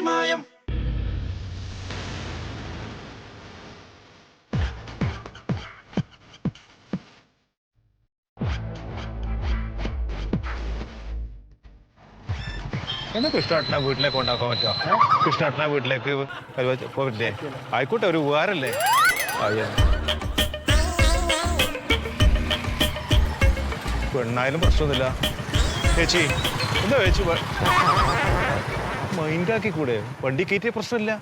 പാൽമായം എന്നാ കൃഷ്ണേട്ടനെ വീട്ടിലേക്ക് കൊണ്ടാക്കാൻ പറ്റുമോ? കൃഷ്ണേട്ടനെ വീട്ടിലേക്ക് പോവില്ലേ? ആയിക്കോട്ടെ ഒരു ഉപകാരല്ലേ? അയ്യോ. പെണ്ണായാലും പ്രശ്നമൊന്നുമില്ല. ചേച്ചി എന്താ ചേച്ചി മൈൻഡാക്കി കൂടെ വണ്ടി കയറ്റിയ പ്രശ്നമില്ല.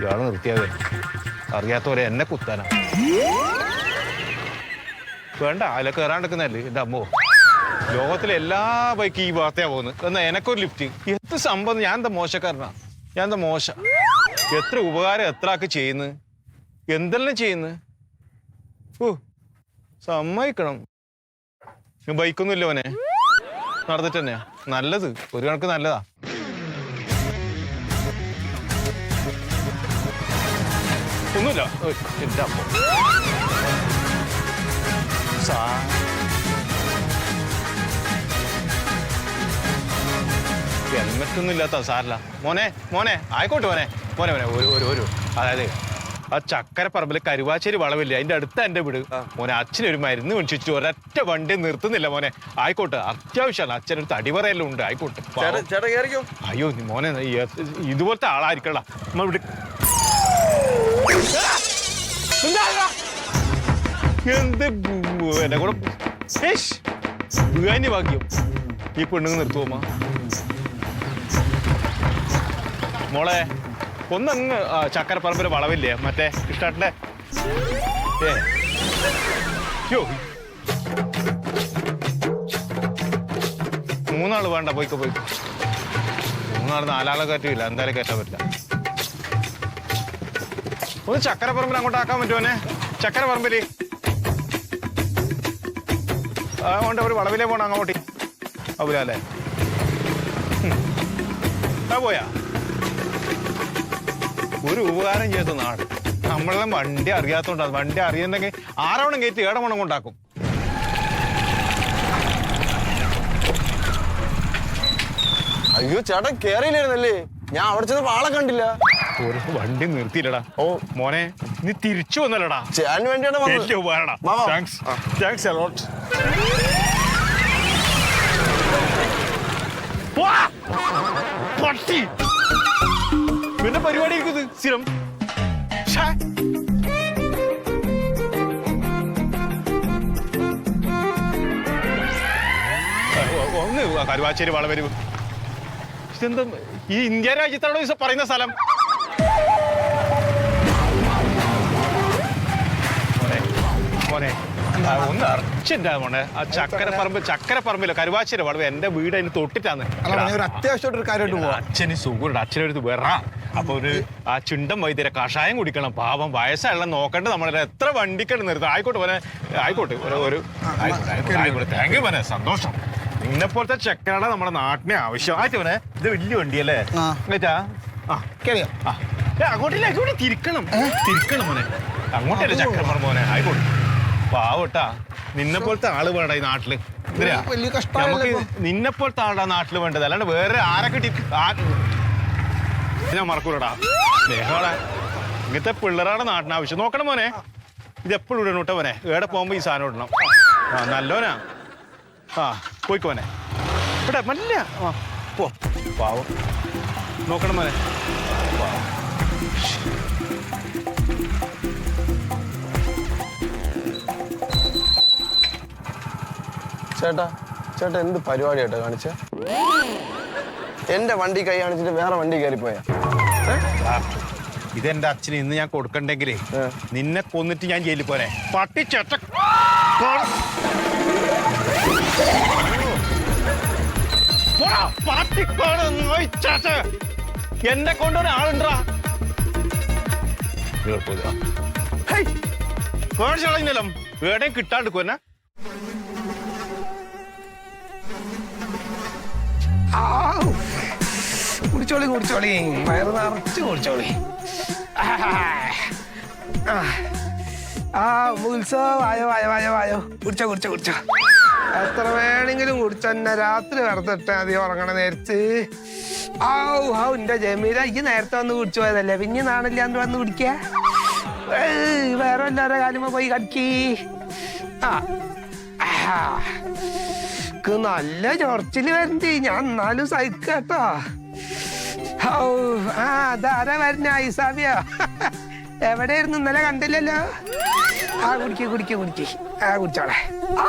ഇയാൾ നിർത്തിയാതെ. അറിയാത്തവരെ എന്നെ കുത്താനാ. വേണ്ട അതിലെ കയറാണ്ടിരിക്കുന്നല്ലേ എന്റെ അമ്മോ. ലോകത്തിലെ എല്ലാ ബൈക്ക് ഈ വാർത്തയാ പോകുന്നത്. എന്നാ എനക്കൊരു ലിഫ്റ്റ് എത്ര സംഭവം? ഞാൻ എന്താ മോശക്കാരനാ? ഞാൻ എന്താ മോശ? എത്ര ഉപകാരം എത്ര ആക്കി ചെയ്യുന്നു? എന്തെല്ലാം ചെയ്യുന്നു? ഓ സമ്മതിക്കണം. ബൈക്കൊന്നും ഇല്ല അവനെ. നടന്നിട്ട് തന്നെയാ നല്ലത്. ഒരു കണക്ക് നല്ലതാ. ഒന്നുമില്ല. ഹെൽമെറ്റ് ഒന്നും ഇല്ലാത്ത സാറില്ല മോനെ മോനെ. ആയിക്കോട്ടെ മോനെ. മോനെ മോനെ. ഒരു ഒരു ഒരു. അതായത് ആ ചക്കര കരുവാച്ചേരി കരുവാശ്ശേരി വളവില്ലേ അതിന്റെ അടുത്ത എന്റെ വീട്. മോനെ അച്ഛനൊരു മരുന്ന് വിളിച്ചു ഒരൊറ്റ വണ്ടി നിർത്തുന്നില്ല മോനെ. ആയിക്കോട്ടെ അത്യാവശ്യമാണ്. അച്ഛനൊരു തടിവറയെല്ലാം ഉണ്ട് ആയിക്കോട്ടെ. അയ്യോ മോനെ ഇതുപോലത്തെ ആളായിരിക്കണ നമ്മൾ ഇവിടെ എന്താ? എന്നെ കൂടെ വീഴാഞ്ഞ ഭാഗ്യം. ഈ പെണ്ണുങ്ങൾ നിർത്തുമോ മോളെ ഒന്നങ്ങ് ചക്കര ചക്കരപ്പറമ്പിലെ വളവില്ലേ? മറ്റേ ഇഷ്ടേ ഏ യോ മൂന്നാൾ വേണ്ട പോയിക്കോ പോയിക്കോ. മൂന്നാൾ നാലാളെ കയറ്റില്ല എന്തായാലും കയറ്റാൻ പറ്റില്ല. ഒന്ന് ചക്കരപ്പറമ്പിൽ അങ്ങോട്ട് ആക്കാൻ പറ്റുമോനെ ചക്കരപ്പറമ്പിൽ. അതുകൊണ്ട് ഒരു വളവിലേ പോണം അങ്ങോട്ട്. അവലല്ലേ ആ പോയാ? ഒരു ഉപകാരം ചെയ്ത നാട്. നമ്മളെ വണ്ടി അറിയാത്തോണ്ടാ വണ്ടി അറിയുന്നെങ്കിൽ ആറവണം കയറ്റി ഏടമണം കൊണ്ടാക്കും. അയ്യോ ചേട്ടൻ കേറിയില്ലായിരുന്നല്ലേ? ഞാൻ അവിടെ ചെന്ന് ആളെ കണ്ടില്ല. ഒരു വണ്ടി നിർത്തിയില്ലടാ. ഓ. മോനെ നീ തിരിച്ചു വന്നല്ലടാ. ചേട്ടന് വേണ്ടിയാണ് വലിയ ഉപകാരടാ. താങ്ക്സ് താങ്ക്സ് അലോട്ട് പട്ടി. പിന്നെ പരിപാടി ഇരിക്കുന്നത് സ്ഥിരം. ഒന്ന് കരുവാച്ചേരി വളവരുവ് ഇതെന്താ ഈ ഇന്ത്യ രാജ്യത്താണോ ഈ പറയുന്ന സ്ഥലം? മോനെ ഒന്ന് അർച്ചന്റെ മോനെ. ആ ചക്കരപ്പറമ്പ് ചക്കരപ്പറമ്പിലോ? കരുവാശ്ശേരി വളവ് എന്റെ വീട് അതിന് തൊട്ടിട്ടാന്ന്. അത്യാവശ്യമായിട്ട് ഒരു കാര്യമായിട്ട് പോവാ. അച്ഛന് സുഖമുണ്ട്. അച്ഛനൊരു വേറ അപ്പൊ ഒരു ആ ചുണ്ടൻ വൈദ്യരെ കഷായം കുടിക്കണം. പാവം വയസ്സായുള്ള നോക്കണ്ട നമ്മളെ. എത്ര വണ്ടിക്കാണ് നിർത്തും ആയിക്കോട്ടെ പോലെ ആയിക്കോട്ടെ. ഒരു ഒരു താങ്ക് യു മോനെ. സന്തോഷം. നിന്നെ പോലത്തെ ചെക്കനട നമ്മുടെ നാട്ടിനെ ആവശ്യം. ആയിട്ട് മോനെ ഇത് വലിയ വണ്ടി അല്ലേ ആ. കേറിയോ? ആ. അങ്ങോട്ടില്ല അങ്ങോട്ട് തിരിക്കണം. തിരിക്കണം മോനെ. അങ്ങോട്ടല്ലേ ചക്രമർ മോനെ. ആയിക്കോട്ടെ. പാവട്ടാ. നിന്നെ പോലത്തെ ആൾ വേണ്ട ഈ നാട്ടിൽ. നിന്നെ പോലത്തെ ആളുടെ നാട്ടിൽ വേണ്ടത്. അല്ലാണ്ട് വേറെ ആരെ കിട്ടി ആ- ഞാൻ മറക്കൂലടാ. സ്നേഹമാണ് ഇങ്ങനത്തെ പിള്ളേരാണ് നാട്ടിന് ആവശ്യം. നോക്കണം മോനെ. ഇത് എപ്പോഴും ഇടണം കേട്ടോ മോനെ. ഏടെ പോകുമ്പോ ഈ സാധനം ഇടണം. ആ നല്ലോനാ. ആ പോയിക്കോനെ ഇവിടെ മല്ല ആ പോ. പാവം. നോക്കണം മോനെ. ചേട്ടാ ചേട്ടാ എന്ത് പരിപാടിയായിട്ടാ കാണിച്ച? എന്റെ വണ്ടി കൈ കാണിച്ചിട്ട് വേറെ വണ്ടി കയറി പോയാ ആ, ഇതെന്റെ അച്ഛന് ഇന്ന് ഞാൻ കൊടുക്കണ്ടെങ്കിലേ നിന്നെ കൊന്നിട്ട് ഞാൻ ജയിലിൽ പോരെ. പട്ടി ചെറ്റ പോടാ, പട്ടിക്കാട് നായ് ചേറ്റ. എന്നെ കൊണ്ടൊരാളുണ്ടാ കളഞ്ഞല്ലോ എവിടെയും കിട്ടാണ്ട് കൊന്നെ കുടിച്ചോളി കുടിച്ചോളി. വയറ് നിറച്ച് കുടിച്ചോളി. ആ. ഉത്സവം. വായോ വായോ വായോ വായോ. കുടിച്ചോ കുടിച്ചോ കുടിച്ചോ. എത്ര വേണമെങ്കിലും കുടിച്ചോ. എന്നെ രാത്രി വെറുതെട്ട് മതി ഉറങ്ങണ നേരത്ത്. ഔ ഔ എന്റെ ജമീല ഈ നേരത്തെ വന്ന് കുടിച്ചു പോയതല്ലേ? പിന്നെ നാണില്ലാണ്ട് വന്ന് കുടിക്ക വേറെ എല്ലാവരുടെ കാലുമ്പോ പോയി കടിക്കി. ആ നല്ല ചൊറച്ചിൽ വരണ്ട് ഞാൻ എന്നാലും സഹിക്കട്ടോ ആ അതാരാ വരുന്ന ഐസാബിയോ. എവിടെയായിരുന്നു? ഇന്നലെ കണ്ടില്ലല്ലോ. ആ കുടിക്ക് കുടിക്ക് കുടിക്ക്. ആ കുടിച്ചോളെ. ഔ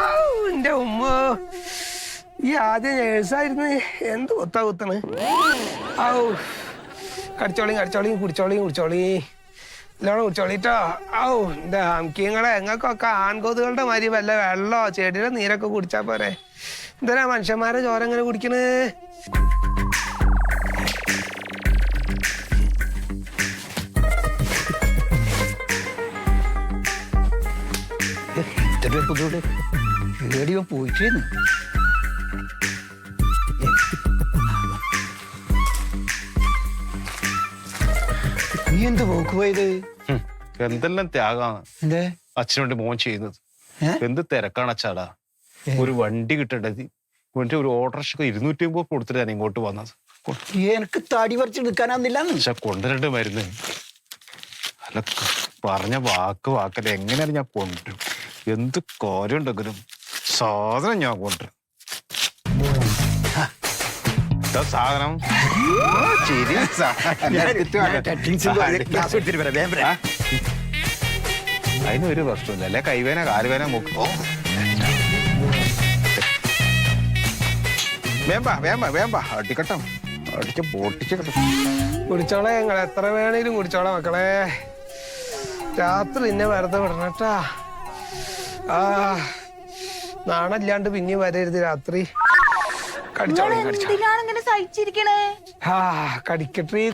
എന്റെ ഉമ്മ. ഈ ആദ്യം നേഴ്സായിരുന്നു എന്ത് കുത്ത കുത്തണ്? ഔ കടിച്ചോളിയും കടിച്ചോളിയും കുടിച്ചോളിയും കുടിച്ചോളിയും നല്ലോണം കുടിച്ചോളിട്ടോ ഔ എന്റെ അമ്കിങ്ങളെ എങ്ങൾക്കൊക്കെ ആൺകൊതുകളുടെ മാതിരി വല്ല വെള്ളമോ ചെടിയുടെ നീരൊക്കെ കുടിച്ചാ പോരെ. എന്തിനാ മനുഷ്യന്മാരെ ചോര എങ്ങനെ കുടിക്കണ്? പുതിയോട് റേഡിയോ പോയിട്ടേന്ന് നീ എന്ത് പോക്ക് പോയത് എന്തെല്ലാം ത്യാഗാണ് എന്തേ? വേണ്ടി മോൻ ചെയ്യുന്നത്? എന്ത് തിരക്കാണ് അച്ഛാടാ ഒരു വണ്ടി കിട്ടേണ്ടത് മറ്റേ ഒരു ഓട്ടോറിക്ഷക്ക് ഇരുന്നൂറ്റി അമ്പത് കൊടുത്തിട്ട് ഞാൻ ഇങ്ങോട്ട് വന്നത്. എനിക്ക് തടി പറിച്ച് എടുക്കാനാവുന്നില്ലാന്ന് പക്ഷെ കൊണ്ടുവരേണ്ട മരുന്ന്. അല്ല പറഞ്ഞ വാക്ക് വാക്കല്ല. എങ്ങനെയാണ് ഞാൻ കൊണ്ടുവരും. എന്ത് കാര്യം ഉണ്ടെങ്കിലും സാധനം ഞാൻ കൊണ്ടുവരും. ഇതാ സാധനം. ശരി അതിനൊരു പ്രശ്നമില്ല. അല്ലെ കൈവേന കാലുവേന മുക്കോ. വേമ്പ വേമ്പ വേമ്പ അടിക്കട്ടം. അടിച്ച് പൊട്ടിച്ച് കിട്ടും. കുടിച്ചോളെ ഞങ്ങൾ എത്ര വേണേലും കുടിച്ചോളെ മക്കളെ. രാത്രി ഇന്നെ വെറുതെ വിടണട്ടാ ആ നാണല്ലാണ്ട് പിന്നെ വരരുത് രാത്രി. കടിച്ചോളി കടിച്ചോ. എന്തിനാണ് സഹിച്ചിരിക്കണേ? ആ കടിക്കട്ടെ.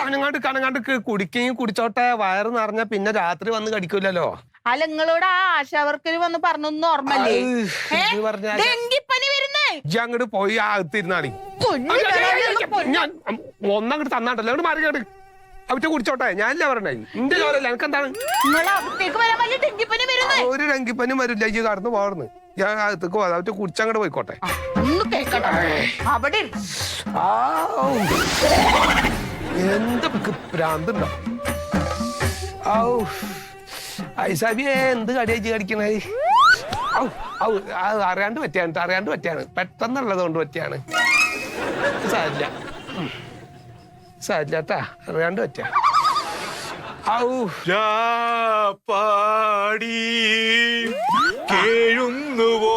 അവനങ്ങാണ്ട് കണങ്ങാണ്ട് കുടിക്കുകയും കുടിച്ചോട്ടെ. വയറ് നിറഞ്ഞ പിന്നെ രാത്രി വന്ന് കടിക്കൂലല്ലോ. അല്ല നിങ്ങളോട് ആ ആശാവർക്കര് വന്ന് പറഞ്ഞു ഓർമ്മല്ലേ പറഞ്ഞ ഡെങ്കിപ്പനി വരുന്നേ? അങ്ങോട്ട് പോയി അകത്തിരുന്നാണി ഞാൻ ഒന്നങ്ങോട്ട് തന്നാണ്ടല്ലോ. അങ്ങോട്ട് മാറിക്കാട് അവറ്റ കുടിച്ചോട്ടെ. ഞാനല്ലേ പറഞ്ഞേ. എന്റെ ചോരല്ല ഒരു രംഗിപ്പനും വരില്ല. ഈ കടന്നു പോകർന്ന് ഞാൻ അകത്തേക്ക് പോകാം അവറ്റ കുടിച്ചങ്ങോട്ട് പോയിക്കോട്ടെ. അവിടെ. എന്ത് ഭ്രാന്തുണ്ടോ ഔ ഐസാബിയെ എന്ത് കടിയാച്ച് കടിക്കണേ? ഔ ഔ അത് അറിയാണ്ട് പറ്റിയാണ്. അറിയാണ്ട് പറ്റിയാണ്. പെട്ടെന്നുള്ളത് കൊണ്ട് പറ്റിയാണ് സാരില്ല. ഉം. സാരില്ല കേട്ടാ അറിയാണ്ട് പറ്റിയ ഔ. പാടി കേഴുന്നുവോ?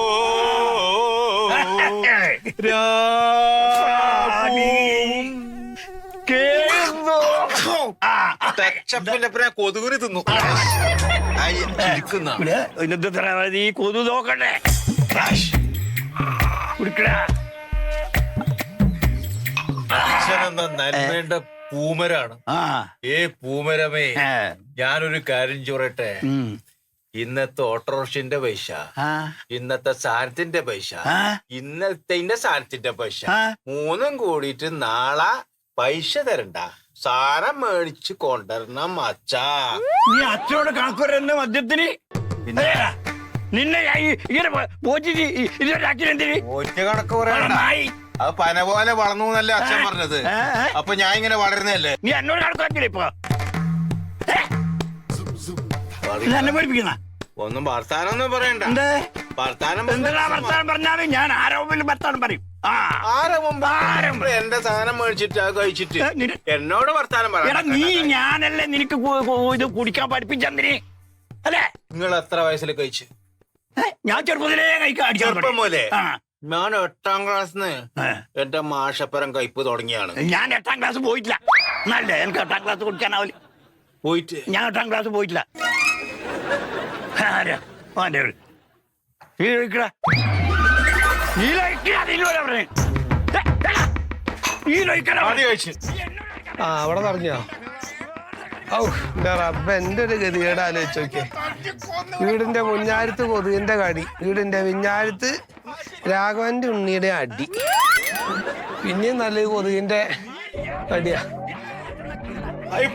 കൊതുകുരി തിന്നു. കൊതു നോക്കട്ടെ. പൂമരാണ്. ഏ പൂമരമേ ഞാനൊരു കാര്യം ചോറട്ടെ? ഇന്നത്തെ ഓട്ടോറിക്ഷന്റെ പൈസ ഇന്നത്തെ സാധനത്തിന്റെ പൈസ ഇന്നത്തെ സാധനത്തിന്റെ പൈസ. മൂന്നും കൂടിയിട്ട് നാളെ പൈസ തരണ്ട. സാധനം മേടിച്ച് കൊണ്ടുവരണം അച്ഛാ. നീ അച്ഛനോട് കണക്കുരന്നെ മദ്യത്തിന്? നിന്നെ ഇങ്ങനെ പോറ്റിട്ട് ഇതൊരാക്കിനെന്തിന് ഒറ്റ കണക്ക് പറയണ്ട. നായി. അത് പന പോലെ വളർന്നു എന്നല്ല അച്ഛൻ പറഞ്ഞത്. അപ്പൊ ഞാൻ ഇങ്ങനെ വളരുന്നല്ലേ നീ എന്നോട് കണക്കാക്കില്ല ഇപ്പൊ? ഇത് എന്നെ പഠിപ്പിക്കുന്ന ഒന്നും വർത്താനൊന്നും പറയണ്ട. എന്തേ? വർത്താനം എന്തെല്ലാം വർത്താനം പറഞ്ഞാലും ഞാൻ ആരോപിലും വർത്താനം പറയും. ആ. ആരെ മുമ്പ് ആരെ എന്റെ സാധനം മേടിച്ചിട്ട് അത് കഴിച്ചിട്ട് ഏ, നിന- എന്നോട് വർത്താനം എടാ പറയണ്ട നീ ഞാനല്ലേ നിനക്ക് കു- കു- ഇത് കുടിക്കാൻ പഠിപ്പിച്ചെന്തിന് അല്ലേ? നിങ്ങൾ എത്ര വയസ്സിൽ കഴിച്ചു? ഏ, ഞാൻ ചെറുപ്പത്തിലേ കഴിക്കാൻ അടിക്കാൻ ചെറുപ്പം തുടങ്ങി. പോലെ. ആ, ഞാൻ എട്ടാം ക്ലാസ്സിന് എന്റെ മാഷപ്പരം കയ്പ് തുടങ്ങിയാണ്. ഞാൻ എട്ടാം ക്ലാസ് പോയിട്ടില്ല. എന്നല്ലേ എനിക്ക് എട്ടാം ക്ലാസ് കുടിക്കാനാവില്ല പോയിട്ട്. ഞാൻ എട്ടാം ക്ലാസ് പോയിട്ടില്ല. ആരാ? ഓന്റെ വീട്. ഈ ലൊയ്ക്കടാ. ഈ ലൊയ്ക്കടാ, നിന്നോടാ പറഞ്ഞെ. ഏ, ഏ, ഈ ലൊയ്ക്കടാ ആദ്യം പറഞ്ഞെ. കഴിച്ചു. ആ അവിടെ നിറഞ്ഞോ ഔ എന്റെ റബ്ബ എന്റെ ഒരു ഗതികേട് ആലോചിച്ച് നോക്കിയേ. വീടിന്റെ മുഞ്ഞാരത്ത് കൊതുകിന്റെ കടി വീടിന്റെ വിഞ്ഞാരത്ത് രാഘവന്റെ ഉണ്ണിയുടെ അടി. പിന്നെ നല്ല കൊതുകിന്റെ അടിയാ.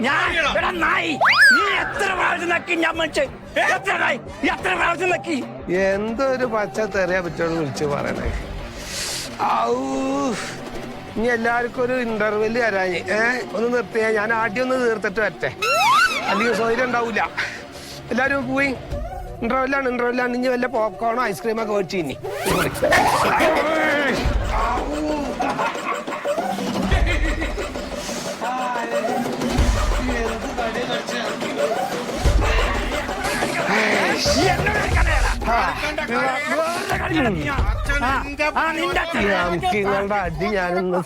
ഞാൻ എടാ നായി നീ എത്ര പ്രാവശ്യം നക്കി ഞാൻ എത്ര നായി നീ എത്ര പ്രാവശ്യം നക്കി? എന്തൊരു പച്ച തെറിയാ പറ്റുള്ളൂ വിളിച്ചു പറയണേ. ഔ. ഇനി എല്ലാവർക്കും ഒരു ഇന്റർവെൽ തരാഞ്ഞ് ഏ ഒന്ന് നിർത്തിയാ ഞാൻ ആദ്യം ഒന്ന് തീർത്തിട്ട് വരട്ടെ. അല്ലെങ്കിൽ സൗകര്യം ഉണ്ടാവൂല. എല്ലാരും പോയി. ഇന്റർവെല്ലാണ് ഇന്റർവെല്ലാണ് ഇനി വല്ല പോപ്കോണോ ഐസ്ക്രീമൊക്കെ മേടിച്ചു ഇനി നിങ്ങളുടെ അടി ഞാനൊന്ന്